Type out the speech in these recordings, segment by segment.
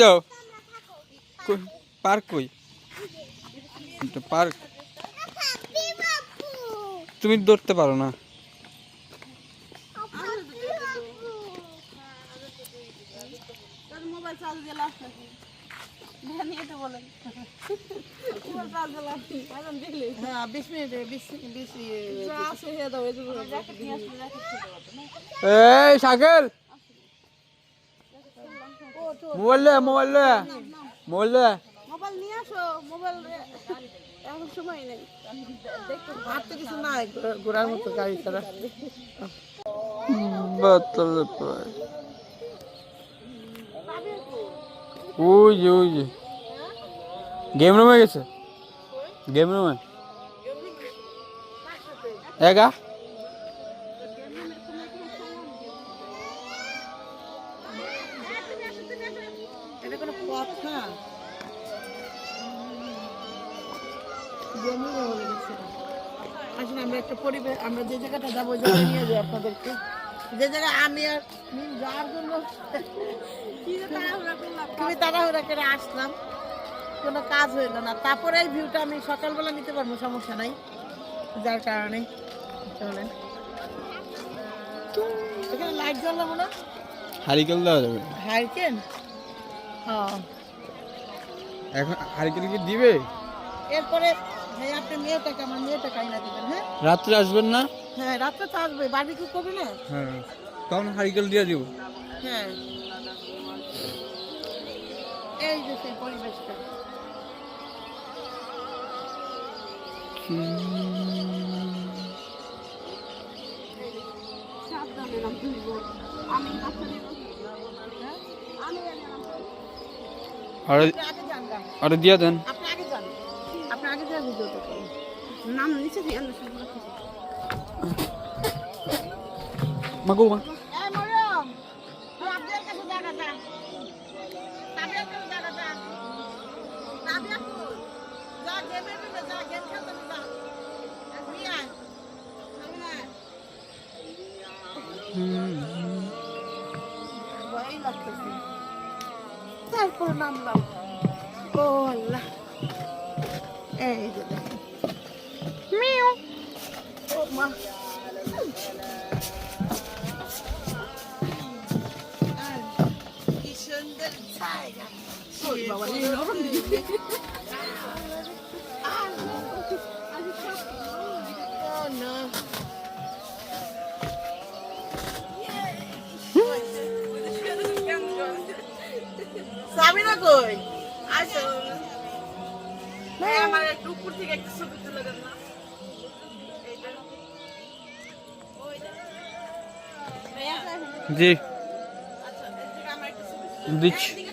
যাও? Park park. তুমি ধরতে পারো না। মোবাইল চার্জ দিয়ে লাভ এই মোবাইল লে মোবাইল লে মোবাইল লে মোবাইল নিয়ে আসো মোবাইল এখন সময় নেই। আর তো কিছু নাই ঘোরার মতো গাড়ি ছাড়া। বাতালে পায় ওই যে ওই যে। গেম রুমে গেছে? গেম রুমে আসলে আমরা একটা পরিবেশ আমরা যে জায়গাটা যাব নিয়ে যাই আপনাদেরকে। যে জায়গায় আমি আর যাওয়ার জন্য খুবই তাড়াহুড়া করে আসলাম। কোনো কাজ হইল না। তারপরে এই ভিউটা আমি সকালবেলা নিতে পারব সমস্যা নাই। যার কারণে চলেন। এখানে লাইট জ্বালাবো না? হারিকেল দেওয়া যাবে। হারিকেন? হ্যাঁ। এখন হারিকেল কি দিবে? এরপরে ভাই আপনি মেয়েটাকে আমার মেয়েটাকে আইনা দিবেন হ্যাঁ? রাত্রে আসবেন না? হ্যাঁ রাত্রে তো আসবে। বারবিকিউ করবে না? হ্যাঁ তখন হারিকেল দিয়ে দিব হ্যাঁ। এই যে সেই পরিবেশটা। হ্যাঁ? আর দিয়ে দেন। আপনি আগে যান। আপনি আগে যান নাম নিচে দিয়ে মা ভয় লাগতেছে তারপর নামলাম ও আল্লাহ এই যে দেখেন মিউ ও মা Oh no. সাবিনা কই আসো আমার একটু উপর থেকে একটা ছবি তুলে দেন না। জি। আচ্ছা। দিচ্ছি।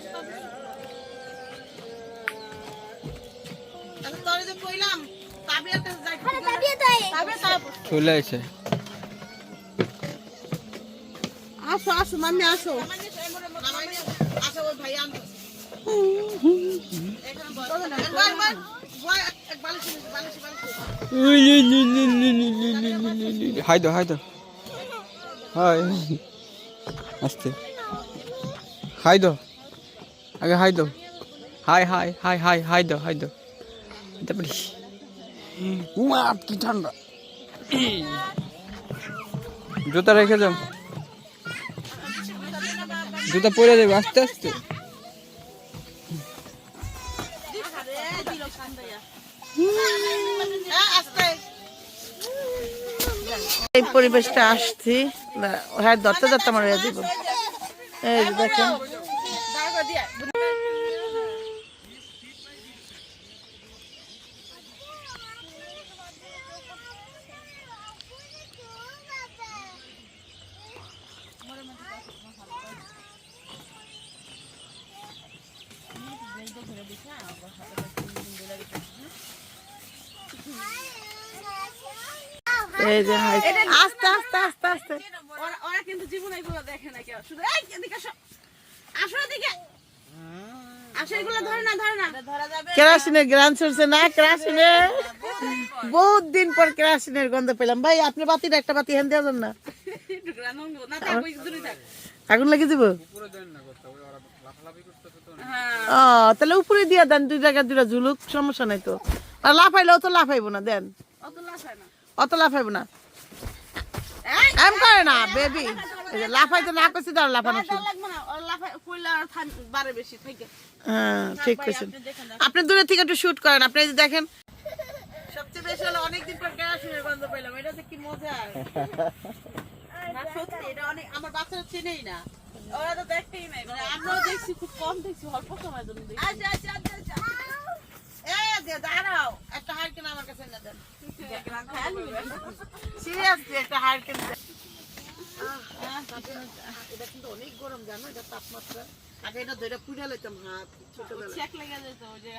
বস, এক বালিশ নিস, বালিশ, বালিশ। হাই দো হাই দো হাই আস্তে হাই দো আগে হাই দো হাই হাই হাই হাই হাই দো হাই দো তারপরে উমা কি ঠান্ডা জুতা রেখে যাও জুতা পরে দেবে আস্তে আস্তে। হ্যাঁ। এই পরিবেশটা আসছি হ্যাঁ ধরতে ধরতে আমার হয়ে দিব এই দেখেন এই যে হাই আস্তে আস্তে আস্তে আস্তে। ওরা ওরা কিন্তু জীবনে এগুলো দেখে না কেউ। শুধু এই এদিকে আসো। আসো এদিকে। আসে এগুলো ধরে না ধরে না। ধরা যাবে কেরাসিনের গ্রান সরছে না কেরাসিনের বহুত দিন পর কেরাসিনের গন্ধ পেলাম। ভাই আপনি বাতির একটা বাতি হেন দেওয়া যান না আগুন লাগিয়ে দিব হ্যাঁ। ও তাহলে উপরে দিয়ে দেন দুই জায়গা দুইটা ঝুলুক সমস্যা নাই তো। আর লাফাইলেও তো লাফাইবো না দেন। অত লাফায় না। অত লাফাইবো না। এম করে না বেবি লাফাইতে না করছি তার লাফানো লাগবে না ওর লাফায় কইলে আর থাম- বাড়ে বেশি থেকে হ্যাঁ ঠিক ভাই, আপনি দেখেন না। আপনি দূরে থেকে একটু শুট করেন আপনি এই যে দেখেন। সবচেয়ে বেশি হলো অনেকদিন পর কেরাসিনের গন্ধ পেলাম এটা যে কি মজা। না সত্যি এটা অনেক আমার বাচ্চারা চেনেই না। ওরা তো দেখতেই নাই মানে আমরাও দেখছি খুব কম দেখছি অল্প সময়ের জন্য দেখছি। আচ্ছা আচ্ছা আচ্ছা। অনেক গরম জানো? এটা তাপমাত্রা। আগে এটা ধরে পুড়ে লইতাম হাত ছোটবেলায়। চেক লেগে যেত ওই যে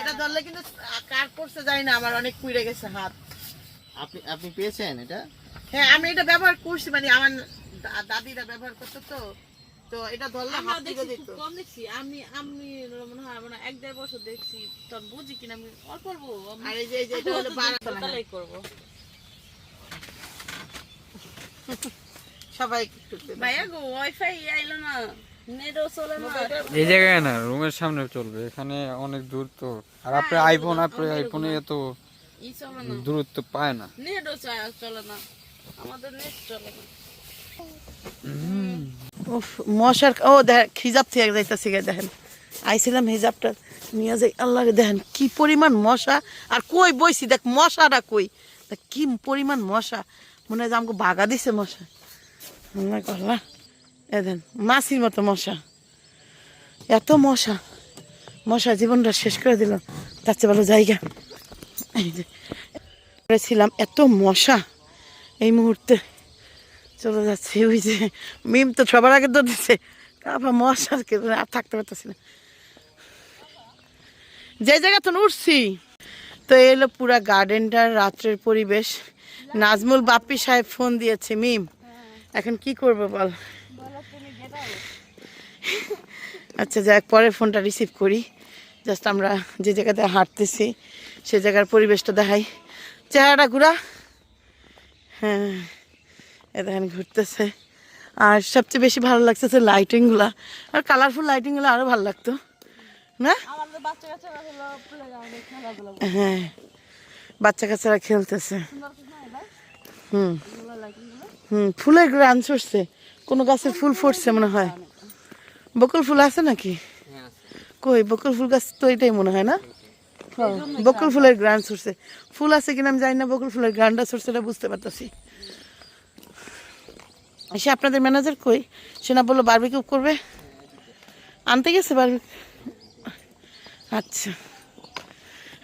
এটা ধরলে কিন্তু কার করছে জানি না আমার অনেক পুড়ে গেছে হাত। আপনি আপনি পেয়েছেন এটা? হ্যাঁ আমি এটা ব্যবহার করছি মানে আমার দাদিরা ব্যবহার করতো তো। তো এটা ধরলে আমরা হাত দিত কম দেখছি। আমি আমি মনে হয় এক দেড় বছর দেখছি। তখন বুঝি কিনা আমি অল্প অল্প আর এই যে এটা হলো বাড়া তাহলেই সবাই ভাইয়া গো ওয়াইফাই আইলো না। এই জায়গায় রুমের সামনে চলবে। এখানে অনেক দূর তো। আর আপনি আইফোন আপনি আইফোনে এত ই চলে দূরত্ব পায় না। নেটও চা- চলে না। আমাদের নেট চলে না। উফ, মশার ও দেখ হিজাব থেকে যাইতেছি দেখেন। আইছিলাম হিজাবটা নিয়ে যাই আল্লাহ দেখেন কি পরিমাণ মশা। আর কই বইছি দেখ মশাটা কই? দেখ কি পরিমাণ মশা। মনে হয় আমাকে বাগা দিছে মশা। গো আল্লাহ এ দেন মাছির মতো মশা। এত মশা। মশা জীবনটা শেষ করে দিল তার চেয়ে ভালো জায়গা। ছিলাম এত মশা এই মুহূর্তে। চলে যাচ্ছে, ওই যে মিম তো সবার আগে তো দিচ্ছে। কাপা মশার কে আর থাকতে পারতেছি না। যে জায়গা তো উঠছি। তো এলো পুরা গার্ডেনটার রাত্রের পরিবেশ। নাজমুল বাপ্পি সাহেব ফোন দিয়েছে, মিম, এখন কি করব বল? আচ্ছা যাক পরে ফোনটা রিসিভ করি। জাস্ট আমরা যে জায়গাতে হাঁটতেছি, সে জায়গার পরিবেশটা দেখাই। চেহারাটা ঘুরা। হ্যাঁ। এ দেখেন ঘুরতেছে। আর সবচেয়ে বেশি ভালো লাগতেছে লাইটিংগুলা আর কালারফুল লাইটিংগুলো আরও ভালো লাগতো। না? আমাদের বাচ্চা কাচ্চারা হলো প্লেগ্রাউন্ডে খেলাধুলা হ্যাঁ। বাচ্চা কাচ্চারা খেলতেছে হুম। হুম ফুলের গ্রান ছড়ছে কোনো গাছের ফুল ফুটছে মনে হয়। বকুল ফুল আছে নাকি? কই বকুল ফুল গাছ তো এটাই মনে হয় না? হ্যাঁ, বকুল ফুলের গ্রান ছড়ছে ফুল আছে কিনা আমি জানি না বকুল ফুলের গ্রানটা ছড়ছে এটা বুঝতে পারতেছি। সে আপনাদের ম্যানেজার কই? সে না বলল বারবিকিউ করবে। আনতে গেছে বারবিকিউ আচ্ছা।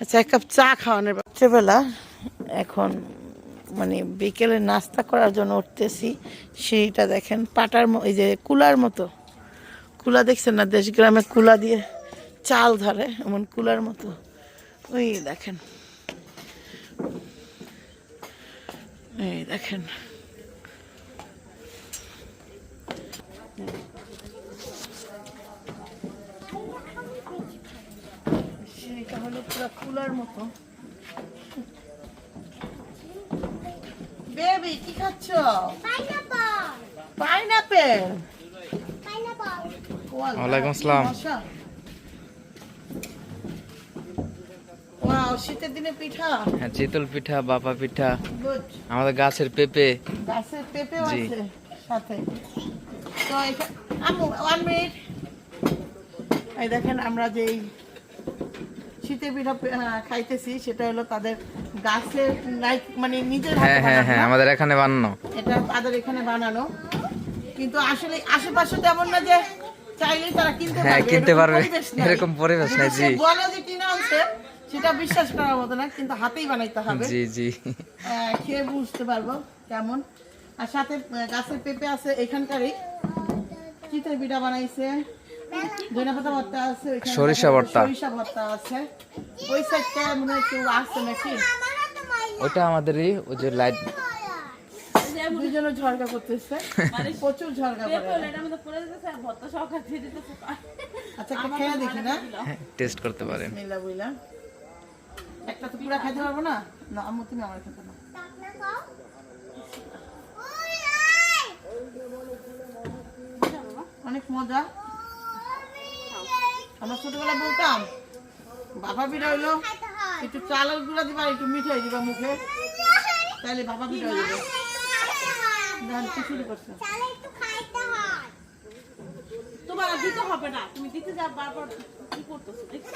আচ্ছা এক কাপ চা খাওয়ানোর রাত্রেবেলা এখন মানে বিকেলে নাস্তা করার জন্য উঠতেছি। সেইটা দেখেন, পাটার এই যে কুলার মতো। কুলা দেখছেন না? দেশ গ্রামে কুলা দিয়ে চাল ধরে, এমন কুলার মতো। ওই দেখেন। এই দেখেন। সেইটা হলো পুরো কুলার মতো। বেবি কি খাচ্ছ? পাইনাপেল ওয়ালাইকুম আসসালাম। ওয়াও শীতের দিনে পিঠা? হ্যাঁ চিতল পিঠা বাপা পিঠা আমাদের গাছের পেঁপে। গাছের পেঁপে আছে সাথে। তো এখা- ওয়ান মিনিট এই দেখেন আমরা যেই শীতের পিঠা খাইতেছি সেটা হলো তাদের গাছের লাইক মানে নিজের হাতে হ্যাঁ হ্যাঁ হ্যাঁ আমাদের এখানে বানানো। এটা তাদের এখানে বানানো। কিন্তু আসলে আশেপাশে তেমন না যে চাইলেই তারা কিনতে হ্যাঁ, কিনতে পারবে। এরকম পরিবেশ সে জি। বলে যে কিনে আনছে সেটা বিশ্বাস করার মতো না কিন্তু হাতেই বানাইতে হবে। জি জি। খেয়ে বুঝতে পারব কেমন। আর সাথে গাছের পেঁপে আছে এখানকারই। চিতের পিঠা বানাইছে। ধনে পাতা ভর্তা আছে সরিষা ভর্তা। সরিষা ভর্তা আছে। ওই সাইডটা মনে হয় কেউ আসছে নাকি? ওটা আমাদেরই ওই যে লাইট। দুজনে ঝরকা করতেছে। প্রচুর ঝরকা করে। ভর্তা সহ আচ্ছা একটা খেয়ে দেখি না। টেস্ট করতে পারেন। মিলা বুইলা। একটা তো পুরা খাইতে পারব না? না আম্মু তুমি আমার খেতে না অনেক মজা। আমরা ছোটবেলায় বলতাম বাবা হইল একটু চালের গুঁড়া দিবা একটু মিঠাই দিবা মুখে। তাহলে বাবা বিড়া হয়ে যাবে দেখেন করছে? তোমার দিতে হবে না তুমি দিতে যা বারবার কি করতেছো দেখছ?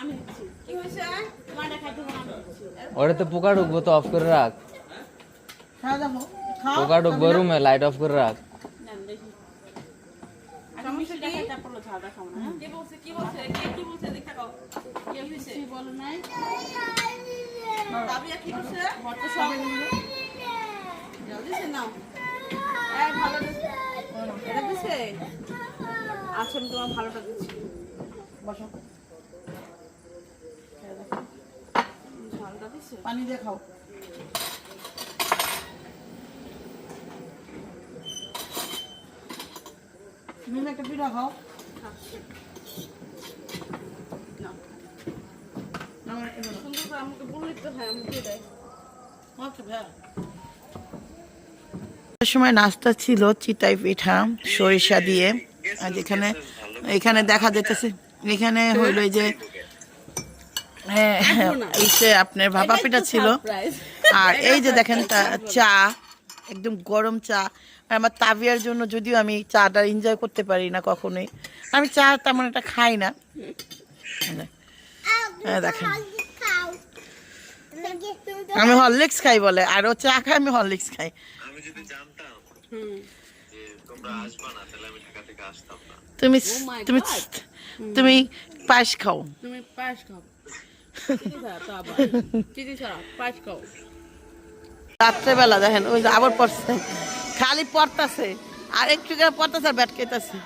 আমি দিচ্ছি। কি হয়েছে? তোমারটা খাইতে হবে না, আমি দিচ্ছি। ওটা তো পোকা ঢুকবো তো অফ করে রাখ। খাওয়া যাব। পোকা ঢুকবো রুমে লাইট অফ করে রাখ। তারপর না হ্যাঁ? কে বলছে কি বলছে কে কি বলছে দেখতে পাও কে হইছে? কি নাই? তাবিয়া কি করছে? ভর্তা সব যাও দিছে নাও। এই ভালো এটা দিছে? আচ্ছা আমি তোমার ভালোটা দিচ্ছি। বসো। ঝালটা দিছে। পানি দিয়ে খাও। তুমি একটা পিঠা খাও সুন্দর করে আমাকে বললেই তো হ্যাঁ আমি দিয়ে দেয় আচ্ছা, ভাইয়া। সময় নাস্তা ছিল চিতাই পিঠা সরিষা দিয়ে। আর যেখানে এখানে দেখা যেতেছে এখানে হইল এই যে হ্যাঁ, এই যে আপনার ভাপা পিঠা ছিল। আর এই যে দেখেন চা একদম গরম চা। আর আমার তাবিয়ার জন্য যদিও আমি চাটা এনজয় করতে পারি না কখনোই। আমি চা তেমন একটা খাই না। হ্যাঁ, দেখেন। আমি হরলিক্স খাই বলে। আর ও চা খাই আমি হরলিক্স খাই। আমি যদি জানতাম যে তোমরা আসবা না তাহলে আমি ঢাকা থেকে আসতাম না। তুমি my তুমি তুমি পায়েস খাও। তুমি খাও। পায়েস খাও। রাত্রেবেলা দেখেন, ওই যে আবার পড়ছে। খালি পড়তেছে। আর একটু করে পড়তাছে আর ব্যাট খেতেছে।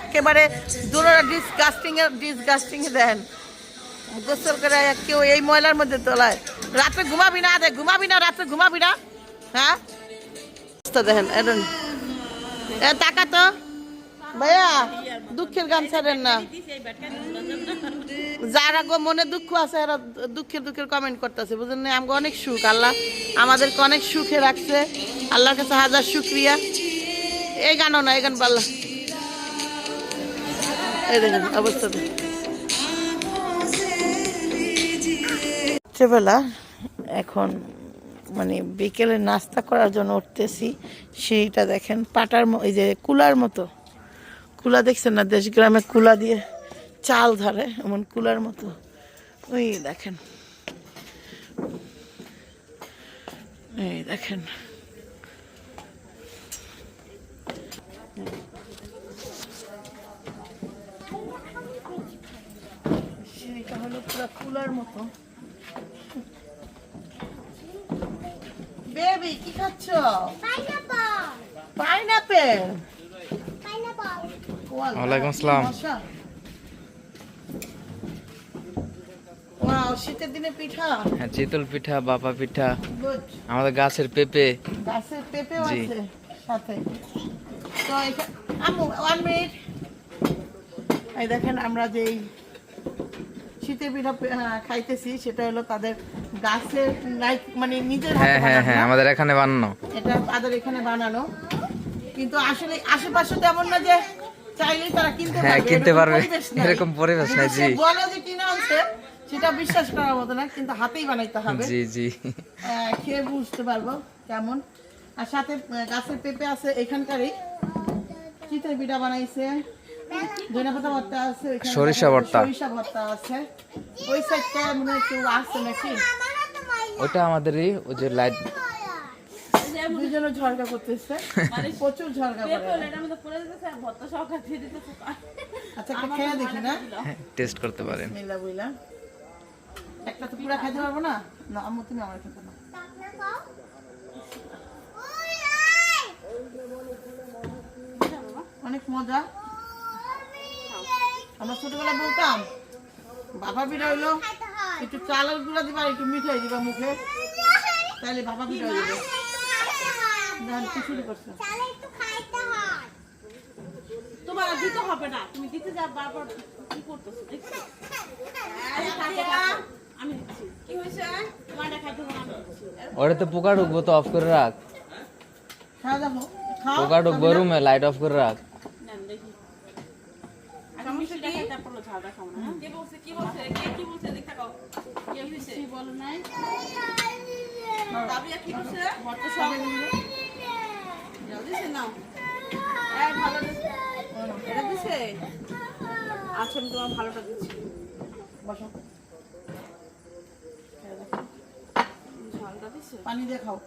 একেবারে করে কেউ এই ময়লার মধ্যে তোলায়। ঘুমাবি না ঘুমাবি না রাত্রে ঘুমাবি না। হ্যাঁ? টাকা তো ভাইয়া, দুঃখের গান ছাড়েন না। যারা গো মনে দুঃখ আছে, এরা দুঃখের দুঃখের কমেন্ট করতেছে বুঝলেন না আমাকে অনেক সুখ, আল্লাহ আমাদেরকে অনেক সুখে রাখছে। আল্লাহর কাছে হাজার শুক্রিয়া। এই গানও না, এই গান পাল্লা। এই দেখেন, অবস্থা। রাত্রেবেলা এখন মানে বিকেলে নাস্তা করার জন্য উঠতেছি, সেইটা দেখেন, পাটার এই যে কুলার মতো। কুলা দেখছেন না? দেশ গ্রামে কুলা দিয়ে চাল ধরে এমন কুলার মতো। ওই দেখেন। এই দেখেন। হলো পুরো কুলার মতো। বেবি কি খাচ্ছ? পাইনাপেল? ওয়ালাইকুম আসসালাম। শীতের দিনে পিঠা? হ্যাঁ চিতল পিঠা বাপা পিঠা আমাদের গাছের পেঁপে। গাছের আছে সাথে। তো আম্মু ওয়ান মিনিট এই দেখেন আমরা যেই শীতের পিঠা খাইতেছি সেটা হলো তাদের গাছের লাইক মানে নিজের হ্যাঁ হ্যাঁ হ্যাঁ আমাদের এখানে বানানো। এটা তাদের এখানে বানানো। কিন্তু আসলে আশেপাশে তেমন না যে চাইলেই তারা কিনতে হ্যাঁ, কিনতে পারবে। এরকম পরিবেশ নাই, জি। বলে যে কিনে আনছে সেটা বিশ্বাস করার মতো না কিন্তু হাতেই বানাইতে হবে। জি জি। খেয়ে বুঝতে পারব কেমন। আর সাথে গাছের পেঁপে আছে এখানকারই। চিতের পিঠা বানাইছে। ধনে পাতা ভর্তা আছে সরিষা ভর্তা। সরিষা ভর্তা আছে। ওই সাইডটা মনে হয় কেউ আছে নাকি? ওটা আমাদেরই ওই যে লাইট দুজনে ঝরকা করতেছে। প্রচুর ঝরকা করে। আচ্ছা একটা খেয়ে দেখি না। টেস্ট করতে পারেন। মিলা বুইলা। একটা তো পুরা খাইতে পারব না? না আম্মু তুমি আমার খেতে না অনেক মজা। আমরা ছোটবেলায় বলতাম বাবা বিড়া হইল একটু চালের গুঁড়া দিবা আর একটু মিঠাই দিবা মুখে। তাহলে বাবা পিঠা হয়ে যাবে দেখেন কি শুরু করছে তোমার দিতে হবে না তুমি দিতে যা বারবার কি করতেছো? দেখছ? আমি কি হয়েছে? তোমারটা খাইতে হবে না, আমি দিচ্ছি। ওরে তো পোকা ঢুকবো তো অফ করে রাখ। পোকা ঢুকবো রুমে লাইট অফ করে রাখ। নেন দেখি। আগে মিষ্টিটা খাই তারপর হলো ঝালটা খাব না কে বলছে কি বলছে? কে কি বলছে? দেখ থাকো কে হইছে? কি বলো নাই। আচ্ছা আমি তোমার ভালোটা দিচ্ছি। বসো। পানি দিয়ে খাও।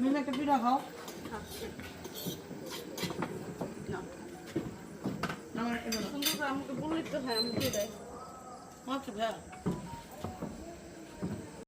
মিলে একটা পিঠা খাও। এগুলো সুন্দর করে আমাকে বললে তো হ্যাঁ আমি দিয়ে। দেয় আচ্ছা ভাইয়া